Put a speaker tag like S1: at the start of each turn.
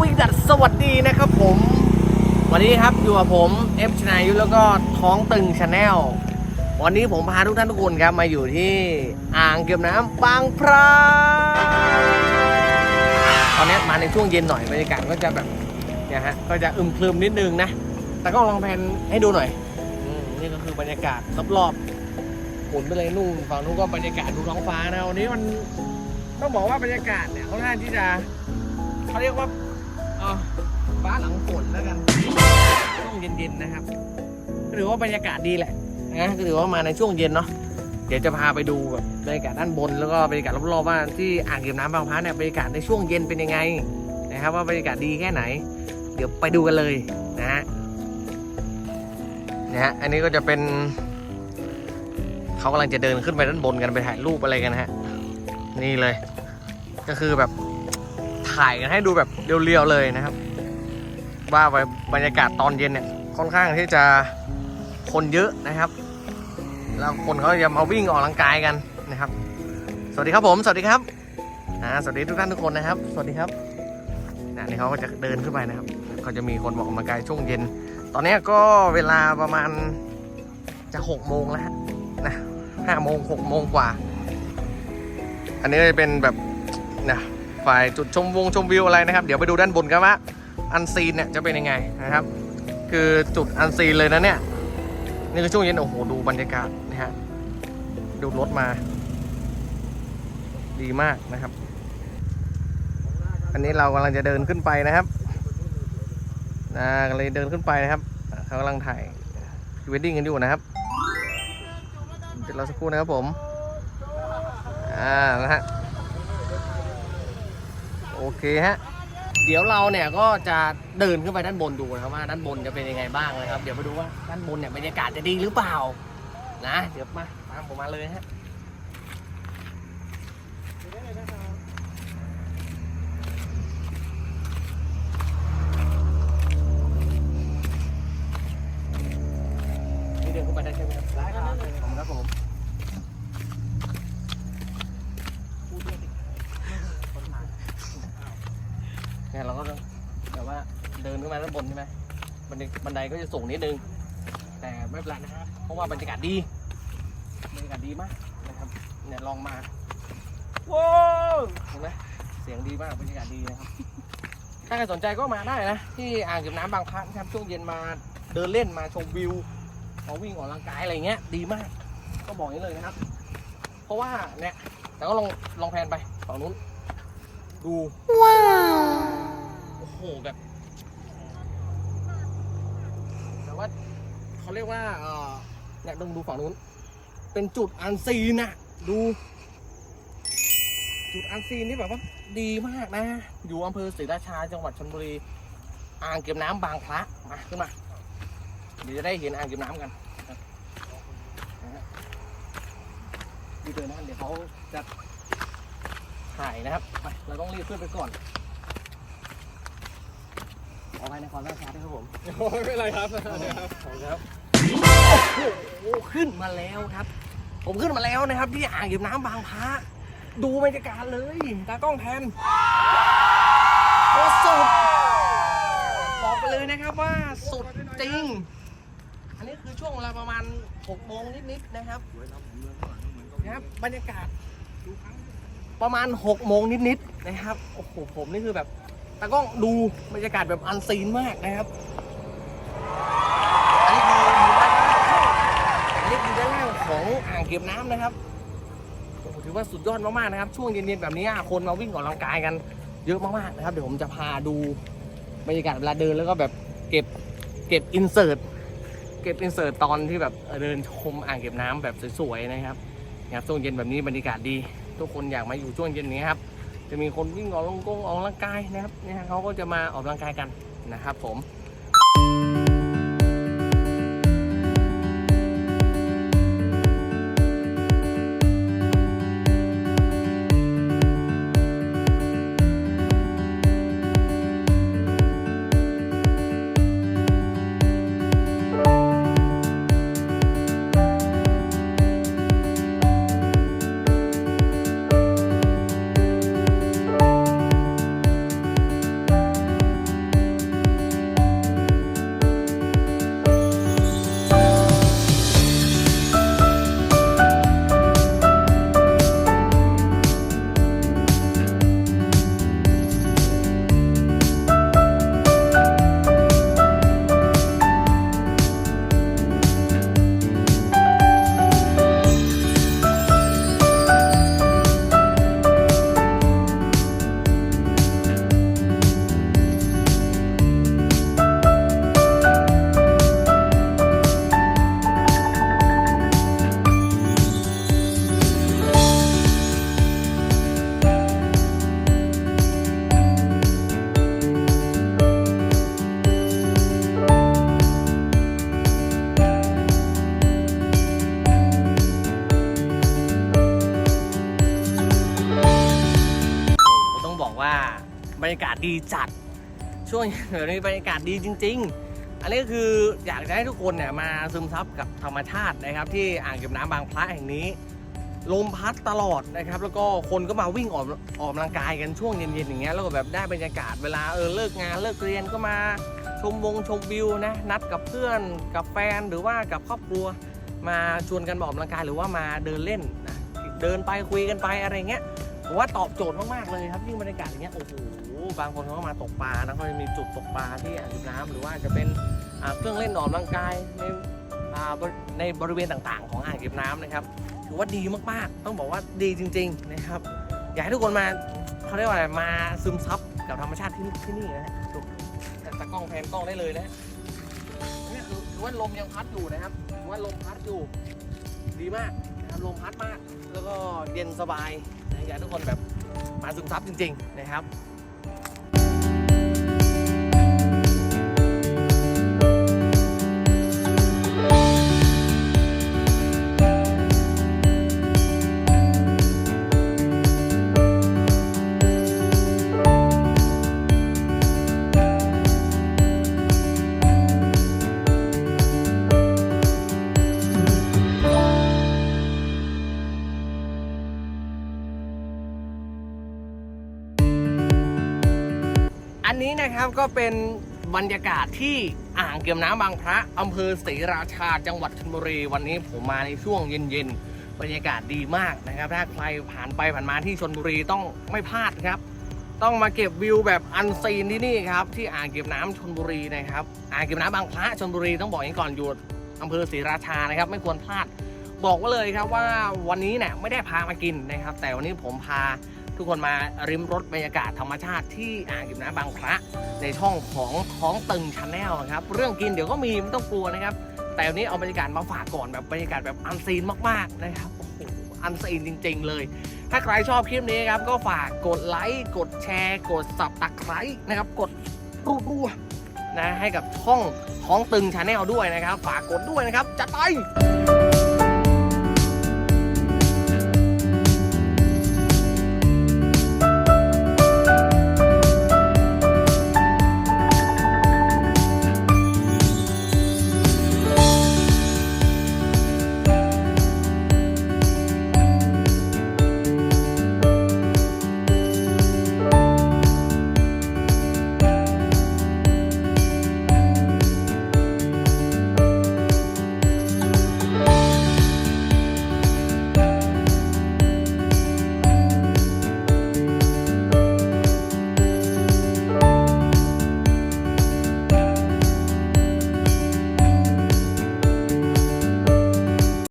S1: วีดัสสวัสดีนะครับผม วันนี้ครับอยู่กับผมเอฟชนายุแล้วก็ท้องตึงชาแนลวันนี้ผมพาทุกท่านทุกคนครับมาอยู่ที่อ่างเก็บน้ำบางพระตอนนี้มาในช่วงเย็นหน่อยบรรยากาศก็จะแบบเนี่ยฮะก็จะอึมครึมนิดนึงนะ แต่ก็ลองแผนให้ดูหน่อยอนี่ก็คือบรรยากาศรอบๆหมุนไปเลยนู่นฝั่งนู้นก็บรรยากาศดูท้องฟ้านะวันนี้มันต้องบอกว่าบรรยากาศเนี่ยค่อนข้างที่จะเขาเรียกว่า เอ่อฟ้าหลังฝนแล้วกันช่วงเย็นๆนะครับก็ถือว่าบรรยากาศดีแหละนะก็ถือว่ามาในช่วงเย็นเนาะเดี๋ยวจะพาไปดูแบบบรรยากาศด้านบนแล้วก็บรรยากาศรอบๆว่าที่อ่างเก็บน้ำบางพระเนี่ยบรรยากาศในช่วงเย็นเป็นยังไงนะครับว่าบรรยากาศดีแค่ไหน เดี๋ยวไปดูกันเลยนะฮะนะฮะอันนี้ก็จะเป็นเขากำลังจะเดินขึ้นไปด้านบนกันไปถ่ายรูปอะไรกันนะฮะนี่เลย ก็คือแบบ ถ่ายกันให้ดูแบบเรียวๆเลยนะครับ ว่าบรรยากาศตอนเย็นเนี่ยค่อนข้างที่จะคนเยอะนะครับ แล้วคนเขาจะมาวิ่งออกกำลังกายกันนะครับ สวัสดีครับผม สวัสดีครับอ่าสวัสดีทุกท่านทุกคนนะครับ สวัสดีครับนะนี่เขาก็จะเดินขึ้นไปนะครับเขาจะมีคนออกกำลังกายช่วงเย็น ตอนนี้ก็เวลาประมาณจะหกโมงแล้วนะห้าโมงหกโมงกว่า อันนี้จะเป็นแบบนะ ฝ่ายจุดชมวงชมวิวอะไรนะครับเดี๋ยวไปดูด้านบนกันว่าอันซีนเนี่ยจะเป็นยังไงนะครับ คือจุดอันซีนเลยนะเนี่ยนี่คือช่วงเย็นโอ้โหดูบรรยากาศนะฮะดูรถมา ดีมากนะครับ อันนี้เรากำลังจะเดินขึ้นไปนะครับนะก็เลยเดินขึ้นไปนะครับเขากำลังถ่ายพรีเวดดิ้งกันอยู่นะครับเดี๋ยวเราสักครู่นะครับผมอ่านะฮะ โอเคฮะ เดี๋ยวเราเนี่ยก็จะเดินขึ้นไปด้านบนดูนะครับว่าด้านบนจะเป็นยังไงบ้างนะครับ เดี๋ยวไปดูว่าด้านบนเนี่ยบรรยากาศจะดีหรือเปล่า นะ เดี๋ยวมาตามผมมาเลยฮะ นี่เดินขึ้นไปได้ใช่ไหมครับได้ครับผมครับผมเนี่ยเราก็ต้องแบบว่าเดินขึ้นมาด้านบนใช่ไหมบั นไดบันไดก็จะสูงนิดนึง แต่ไม่เป็นไรนะครับเพราะว่าบรรยากาศดีบรรยากาศดีมากนะครับเนี่ยลองมาว้าวเห็นไหมเสียงดีมากบรรยากาศดีนะครับ ถ้าใครสนใจก็มาได้นะที่อ่างเก็บน้ำบางพระนะครับช่วงเย็นมาเดินเล่นมาชมวิวมาวิ่งออกกำลังกายอะไรเงี้ยดีมาก ก็บอกอย่างนี้เลยนะครับ เพราะว่าเนี่ยแต่ก็ลองลองแพนไปฝั่งนู้นดูว้าวโอ้โหแบบแต่ ว่าเขาเรียกว่าเออเนี่ยดูดูฝั่งนู้น เป็นจุดอันซีนอะดู จุดอันซีนที่แบบว่าดีมากนะ อยู่อำเภอศรีราชาจังหวัดชลบุรี อ่างเก็บน้ำบางพระมาขึ้นมาเดี๋ยวจะได้เห็นอ่างเก็บน้ำกันดีเดินนะเดี๋ยวเขาจะถ่ายนะครับไปเราต้องรีบขึ้นไปก่อน อไปในความล่าช้าด้วยครับผม
S2: ไม่เป็นไรครับ
S1: ขอบคุณครับโอ้โหขึ้นมาแล้วครับ ผมขึ้นมาแล้วนะครับ ที่อ่างเก็บน้ำบางพระดูบรรยากาศเลยตากล้องแทนโอ้สุดบอกไปเลยนะครับว่าสุดจริง อันนี้คือช่วงเวลาประมาณ6โมงนิดๆนะครับนะครับบรรยากาศประมาณ6โมงนิดๆนะครับโอ้โหผมนี่คือแบบ ตากล้องดูบรรยากาศแบบอันซีนมากนะครับ อันนี้คืออยู่ด้านล่างอันนี้คือด้านล่างของอ่างเก็บน้ำนะครับถือว่าสุดยอดมากๆนะครับ ช่วงเย็นๆแบบนี้คนมาวิ่งออกกำลังกายกันเยอะมากๆนะครับ เดี๋ยวผมจะพาดูบรรยากาศเวลาเดินแล้วก็แบบเก็บเก็บอินเสิร์ตเก็บอินเสิร์ตตอนที่แบบเดินชมอ่างเก็บน้ำแบบสวยๆนะครับนะครับช่วงเย็นแบบนี้บรรยากาศดี ทุกคนอยากมาอยู่ช่วงเย็นนี้ครับ จะมีคนวิ่งออกลงกงออกกำลังกายนะครับเนี่ยเขาก็จะมาออกกำลังกายกันนะครับผม บรรยากาศดีจัด ช่วงเดี๋ยวนี้บรรยากาศดีจริง ๆ อันนี้ก็คืออยากจะให้ทุกคนเนี่ยมาซึมซับกับธรรมชาตินะครับ ที่อ่างเก็บน้ำบางพระแห่งนี้ ลมพัดตลอดนะครับ แล้วก็คนก็มาวิ่งออกออกกำลังกายกันช่วงเย็นๆอย่างเงี้ยแล้วก็แบบได้บรรยากาศเวลาเออเลิกงานเลิกเรียนก็มาชมวงชมวิวนะนัดกับเพื่อนกับแฟนหรือว่ากับครอบครัว มาชวนกันออกกำลังกายหรือว่ามาเดินเล่นนะเดินไปคุยกันไปอะไรเงี้ย ผมว่าตอบโจทย์มากๆเลยครับยิ่งบรรยากาศอย่างเงี้ยโอ้โหบางคนเขาก็มาตกปลานะเขาจะมีจุดตกปลาที่อ่างเก็บน้ำหรือว่าจะเป็นอ่าเครื่องเล่นออกกำลังกายในอ่าบริในบริเวณต่างๆ ของอ่างเก็บน้ำนะครับถือว่าดีมากๆ ต้องบอกว่าดีจริง ๆ นะครับ อยากให้ทุกคนมาเขาเรียกว่าอะไรมาซึมซับกับธรรมชาติที่นี่ที่นี่นะฮะดูแต่ตากล้องแพนกล้องได้เลยนะนี่คือถือว่าลมยังพัดอยู่นะครับถือว่าลมพัดอยู่ ดีมากนะครับลมพัดมาก แล้วก็เย็นสบาย อยากให้ทุกคนแบบมาซึมซับจริง ๆ นะครับันนี้นะครับก็เป็นบรรยากาศที่อ่างเก็บน้ำบางพระอำเภอศรีราชาจังหวัดชลบุรี วันนี้ผมมาในช่วงเย็นๆ บรรยากาศดีมากนะครับ ถ้าใครผ่านไปผ่านมาที่ชลบุรีต้องไม่พลาดครับ ต้องมาเก็บวิวแบบอันซีนที่นี่ครับที่อ่างเก็บน้ำชลบุรีนะครับ อ่างเก็บน้ำบางพระชลบุรีต้องบอกอย่างก่อนอยู่อำเภอศรีราชานะครับ ไม่ควรพลาด บอกไว่าเลยครับว่าวันนี้เนี่ยไม่ได้พามากินนะครับ แต่วันนี้ผมพา ทุกคนมาริมรถบรรยากาศธรรมชาติที่อ่างเก็บน้ำบางพระในช่องของท้องตึงชาแนลครับ เรื่องกินเดี๋ยวก็มีไม่ต้องกลัวนะครับ แต่วันนี้เอาบรรยากาศมาฝากก่อนแบบบรรยากาศแบบอันซีนมากๆนะครับโอ้โหอันซีนจริง ๆ เลย ถ้าใครชอบคลิปนี้ครับก็ฝากกดไลค์กดแชร์ กดสับตะไคร้นะครับ กดรัวๆนะให้กับช่องท้องตึงชาแนลด้วยนะครับ ฝากกดด้วยนะครับจัดไป